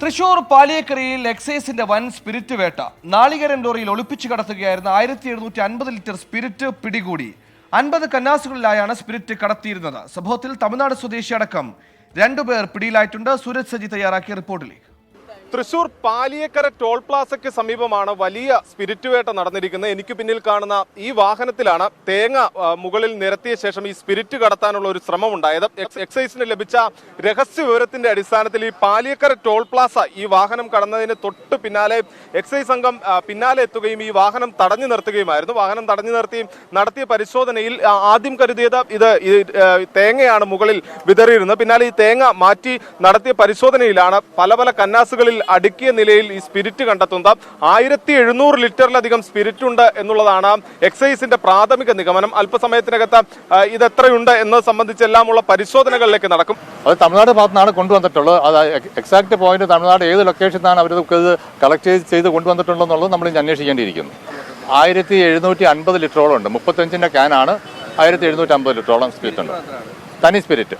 തൃശൂർ പാലിയക്കരയിൽ എക്സൈസിന്റെ വൻ സ്പിരിറ്റ് വേട്ട. നാളികേരൻ ലോറിയിൽ ഒളിപ്പിച്ചു കടത്തുകയായിരുന്ന ആയിരത്തി എഴുന്നൂറ്റി അൻപത് ലിറ്റർ സ്പിരിറ്റ് പിടികൂടി. അൻപത് കന്നാസുകളിലായാണ് സ്പിരിറ്റ് കടത്തിയിരുന്നത്. സംഭവത്തിൽ തമിഴ്നാട് സ്വദേശി അടക്കം രണ്ടുപേർ പിടിയിലായിട്ടുണ്ട്. സൂരജ് സജി തയ്യാറാക്കിയ റിപ്പോർട്ടിലേക്ക്. തൃശൂർ പാലിയക്കര ടോൾ പ്ലാസയ്ക്ക് സമീപമാണ് വലിയ സ്പിരിറ്റ് വേട്ട നടന്നിരിക്കുന്നത്. എനിക്ക് പിന്നിൽ കാണുന്ന ഈ വാഹനത്തിലാണ് തേങ്ങ മുകളിൽ നിരത്തിയ ശേഷം ഈ സ്പിരിറ്റ് കടത്താനുള്ള ഒരു ശ്രമം ഉണ്ടായത് എക്സൈസിന് ലഭിച്ച രഹസ്യ വിവരത്തിന്റെ അടിസ്ഥാനത്തിൽ ഈ പാലിയക്കര ടോൾ പ്ലാസ ഈ വാഹനം കടന്നതിന് തൊട്ട് പിന്നാലെ എക്സൈസ് സംഘം പിന്നാലെ എത്തുകയും ഈ വാഹനം തടഞ്ഞു നിർത്തുകയുമായിരുന്നു. വാഹനം തടഞ്ഞു നിർത്തി നടത്തിയ പരിശോധനയിൽ ആദ്യം കരുതിയത് ഇത് തേങ്ങയാണ് മുകളിൽ വിതറിയിരുന്നത്. പിന്നാലെ ഈ തേങ്ങ മാറ്റി നടത്തിയ പരിശോധനയിലാണ് പല പല കന്നാസുകളിൽ അടുക്കിയ നിലയിൽ ഈ സ്പിരിറ്റ് കണ്ടെത്തുന്നത് ആയിരത്തി എഴുന്നൂറ് ലിറ്ററിലധികം സ്പിരിറ്റ് ഉണ്ട് എന്നുള്ളതാണ് എക്സൈസിന്റെ പ്രാഥമിക നിഗമനം. അല്പസമയത്തിനകത്ത് ഇത് എത്രയുണ്ട് എന്നത് സംബന്ധിച്ചെല്ലാമുള്ള പരിശോധനകളിലേക്ക് നടക്കും. അത് തമിഴ്നാട് ഭാഗത്തുനിന്നാണ് കൊണ്ടുവന്നിട്ടുള്ളത്. അത് എക്സാക്ട് പോയിന്റ് തമിഴ്നാട് ഏത് ലൊക്കേഷനിൽ നിന്നാണ് അവർ കളക്ട് ചെയ്ത് ചെയ്ത് കൊണ്ടുവന്നിട്ടുണ്ടെന്നുള്ളത് നമ്മൾ അന്വേഷിക്കേണ്ടിയിരിക്കുന്നു. ആയിരത്തി എഴുന്നൂറ്റി അൻപത് ലിറ്ററോളം ഉണ്ട്. മുപ്പത്തഞ്ചിന്റെ ക്യാനാണ് ആയിരത്തി എഴുന്നൂറ്റി അമ്പത് ലിറ്ററോളം സ്പിരിറ്റ് ഉണ്ട്. തനി സ്പിരിറ്റ്.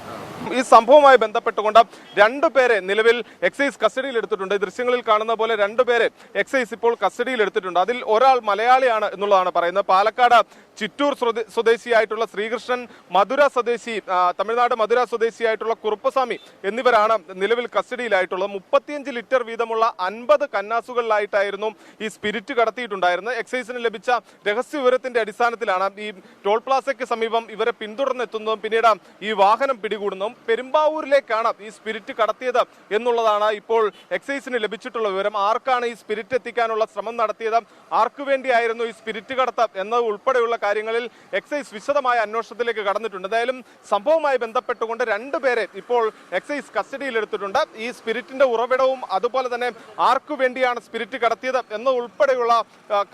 ഈ സംഭവവുമായി ബന്ധപ്പെട്ടുകൊണ്ട് രണ്ടുപേരെ നിലവിൽ എക്സൈസ് കസ്റ്റഡിയിൽ എടുത്തിട്ടുണ്ട്. ദൃശ്യങ്ങളിൽ കാണുന്ന പോലെ രണ്ടുപേരെ എക്സൈസ് ഇപ്പോൾ കസ്റ്റഡിയിൽ എടുത്തിട്ടുണ്ട്. അതിൽ ഒരാൾ മലയാളിയാണ് എന്നുള്ളതാണ് പറയുന്നത്. പാലക്കാട് ചിറ്റൂർ സ്വദേ- സ്വദേശിയായിട്ടുള്ള ശ്രീകൃഷ്ണൻ മധുര സ്വദേശി തമിഴ്നാട് മധുര സ്വദേശിയായിട്ടുള്ള കുറുപ്പസ്വാമി എന്നിവരാണ് നിലവിൽ കസ്റ്റഡിയിലായിട്ടുള്ളത് മുപ്പത്തിയഞ്ച് ലിറ്റർ വീതമുള്ള അൻപത് കന്നാസുകളിലായിട്ടായിരുന്നു ഈ സ്പിരിറ്റ് കടത്തിയിട്ടുണ്ടായിരുന്നത്. എക്സൈസിന് ലഭിച്ച രഹസ്യ വിവരത്തിന്റെ അടിസ്ഥാനത്തിലാണ് ഈ ടോൾ പ്ലാസയ്ക്ക് സമീപം ഇവരെ പിന്തുടർന്നെത്തുന്നതും പിന്നീട് ഈ വാഹനം പിടികൂടുന്നതും പെരുമ്പാവൂരിലേക്കാണ് ഈ സ്പിരിറ്റ് കടത്തിയത് എന്നുള്ളതാണ് ഇപ്പോൾ എക്സൈസിന് ലഭിച്ചിട്ടുള്ള വിവരം. ആർക്കാണ് ഈ സ്പിരിറ്റ് എത്തിക്കാനുള്ള ശ്രമം നടത്തിയത്? ആർക്കു വേണ്ടിയായിരുന്നു ഈ സ്പിരിറ്റ് കടത്ത് എന്നത് ഉൾപ്പെടെയുള്ള കാര്യങ്ങളിൽ എക്സൈസ് വിശദമായ അന്വേഷണത്തിലേക്ക് കടന്നിട്ടുണ്ട്. എന്തായാലും സംഭവവുമായി ബന്ധപ്പെട്ടുകൊണ്ട് രണ്ടുപേരെ ഇപ്പോൾ എക്സൈസ് കസ്റ്റഡിയിലെടുത്തിട്ടുണ്ട്. ഈ സ്പിരിറ്റിന്റെ ഉറവിടവും അതുപോലെ തന്നെ ആർക്കു വേണ്ടിയാണ് സ്പിരിറ്റ് കടത്തിയത് എന്നത് ഉൾപ്പെടെയുള്ള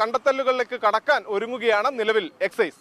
കണ്ടെത്തലുകളിലേക്ക് കടക്കാൻ ഒരുങ്ങുകയാണ് നിലവിൽ എക്സൈസ്.